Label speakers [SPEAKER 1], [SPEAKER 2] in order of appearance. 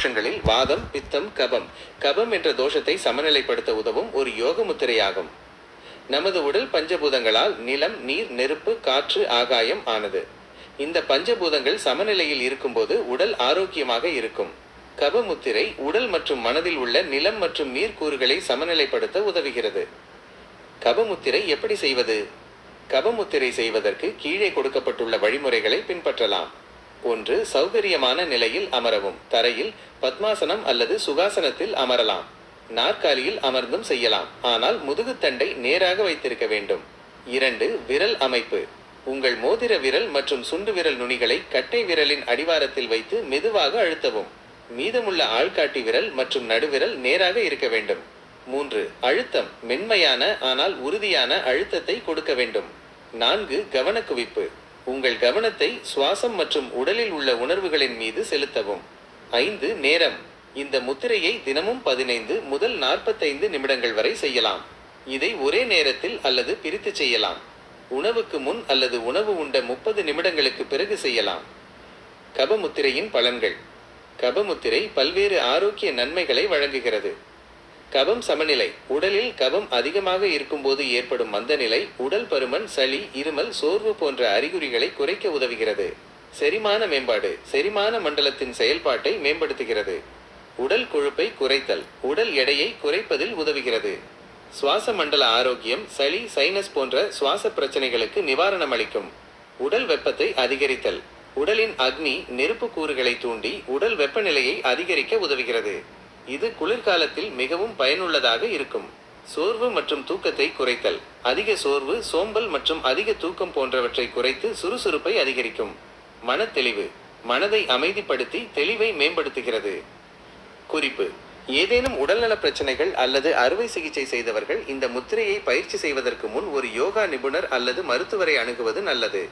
[SPEAKER 1] தோஷங்களில் வாதம் பித்தம் கபம். கபம் என்ற தோஷத்தை சமநிலைப்படுத்த உதவும் ஒரு யோக முத்திரையாகும். நமது உடல் பஞ்சபூதங்களால் நிலம் நீர் நெருப்பு காற்று ஆகாயம் ஆனது. இந்த பஞ்சபூதங்கள் சமநிலையில் இருக்கும்போது உடல் ஆரோக்கியமாக இருக்கும். கபமுத்திரை உடல் மற்றும் மனதில் உள்ள நிலம் மற்றும் நீர் கூறுகளை சமநிலைப்படுத்த உதவுகிறது. கபமுத்திரை எப்படி செய்வது? கபமுத்திரை செய்வதற்கு கீழே கொடுக்கப்பட்டுள்ள வழிமுறைகளை பின்பற்றலாம். ஒன்று சௌகரியமான நிலையில் அமரவும் தரையில் பத்மாசனம் அல்லது சுகாசனத்தில் அமரலாம். நாற்காலியில் அமர்ந்தும் செய்யலாம். ஆனால் முதுகுத்தண்டை நேராக வைத்திருக்க வேண்டும். இரண்டு விரல் அமைப்பு. உங்கள் மோதிர விரல் மற்றும் சுண்டு விரல் நுனிகளை கட்டை விரலின் அடிவாரத்தில் வைத்து மெதுவாக அழுத்தவும். மீதமுள்ள ஆள்காட்டி விரல் மற்றும் நடுவிரல் நேராக இருக்க வேண்டும். மூன்று அழுத்தம். மென்மையான ஆனால் உறுதியான அழுத்தத்தை கொடுக்க வேண்டும். நான்கு கவனக்குவிப்பு. உங்கள் கவனத்தை சுவாசம் மற்றும் உடலில் உள்ள உணர்வுகளின் மீது செலுத்தவும். ஐந்து நேரம். இந்த முத்திரையை தினமும் பதினைந்து முதல் நாற்பத்தைந்து நிமிடங்கள் வரை செய்யலாம். இதை ஒரே நேரத்தில் அல்லது பிரித்து செய்யலாம். உணவுக்கு முன் அல்லது உணவு உண்ட முப்பது நிமிடங்களுக்கு பிறகு செய்யலாம். கபமுத்திரையின் பலன்கள். கபமுத்திரை பல்வேறு ஆரோக்கிய நன்மைகளை வழங்குகிறது. கபம் சமநிலை. உடலில் கபம் அதிகமாக இருக்கும்போது ஏற்படும் மந்தநிலை உடல் பருமன் சளி இருமல் சோர்வு போன்ற அறிகுறிகளை குறைக்க உதவுகிறது. செரிமான மேம்பாடு செரிமான மண்டலத்தின் செயல்பாட்டை மேம்படுத்துகிறது. உடல் கொழுப்பை குறைத்தல் உடல் எடையை குறைப்பதில் உதவுகிறது. சுவாச மண்டல ஆரோக்கியம் சளி சைனஸ் போன்ற சுவாச பிரச்சனைகளுக்கு நிவாரணம் அளிக்கும் உடல் வெப்பத்தை அதிகரித்தல் உடலின் அக்னி நெருப்பு கூறுகளை தூண்டி உடல் வெப்பநிலையை அதிகரிக்க உதவுகிறது. இது குளிர்காலத்தில் மிகவும் பயனுள்ளதாக இருக்கும். சோர்வு மற்றும் தூக்கத்தை குறைத்தல். அதிக சோர்வு சோம்பல் மற்றும் அதிக தூக்கம் போன்றவற்றை குறைத்து சுறுசுறுப்பை அதிகரிக்கும். மனத்தெளிவு. மனதை அமைதிப்படுத்தி தெளிவை மேம்படுத்துகிறது. குறிப்பு. ஏதேனும் உடல்நல பிரச்சனைகள் அல்லது அறுவை சிகிச்சை செய்தவர்கள் இந்த முத்திரையை பயிற்சி செய்வதற்கு முன் ஒரு யோகா நிபுணர் அல்லது மருத்துவரை அணுகுவது நல்லது.